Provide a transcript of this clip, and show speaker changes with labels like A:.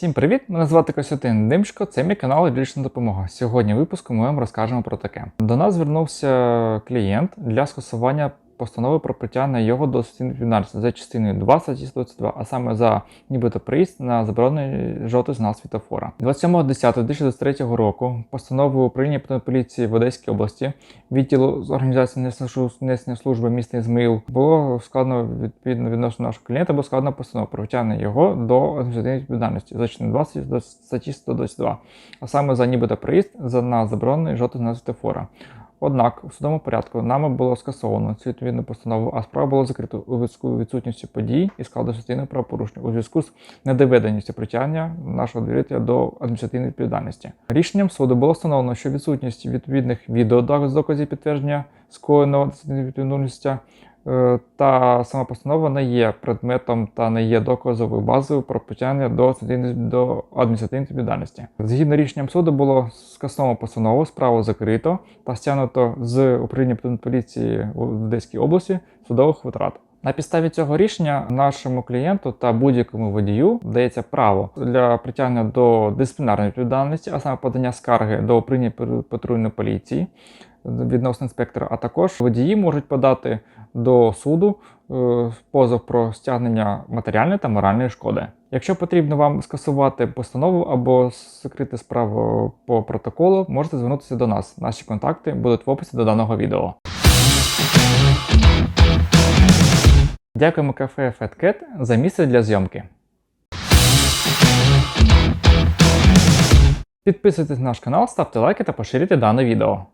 A: Всім привіт! Мене звати Костянтин Димшко, це мій канал Юридична допомога. Сьогодні в випуску ми вам розкажемо про таке. До нас звернувся клієнт для скасування постанови про притягнення його до відповідальності за частиною 2 статті 122, а саме за нібито приїзд на заборонений жовтий знак світофора. 27.10.2023 року постановою управління поліції в Одеській області відділу з організації несення служби міста Ізмаїл було складено відповідно відносно нашого клієнта, було складено постанову про втягнення його до адміністративної відповідальності за частиною 20 до статті 122, а саме за нібито приїзд за на заборонений жовтий знак світофора. Однак у судовому порядку нами було скасовано цю відповідну постанову, а справа була закрита у зв'язку відсутністю подій і складу частини правопорушення у зв'язку з недоведеністю притягнення нашого довірителя до адміністративної відповідальності. Рішенням суду було встановлено, що відсутність відповідних відеодоказів підтвердження скоєного відповідальності та сама постанова не є предметом та не є доказовою базою про притягнення до до адміністративної відповідальності. Згідно рішенням суду було скасовано постанову, справу закрито та стягнуто з управління поліції у Одеській області судових витрат. На підставі цього рішення нашому клієнту та будь-якому водію дається право для притягнення до дисциплінарної відповідальності, а саме подання скарги до управління патрульної поліції відносно інспектора, а також водії можуть подати до суду е, позов про стягнення матеріальної та моральної шкоди. Якщо потрібно вам скасувати постанову або закрити справу по протоколу, можете звернутися до нас. Наші контакти будуть в описі до даного відео. Дякуємо кафе FatCat за місце для зйомки. Підписуйтесь на наш канал, ставте лайки та поширюйте дане відео.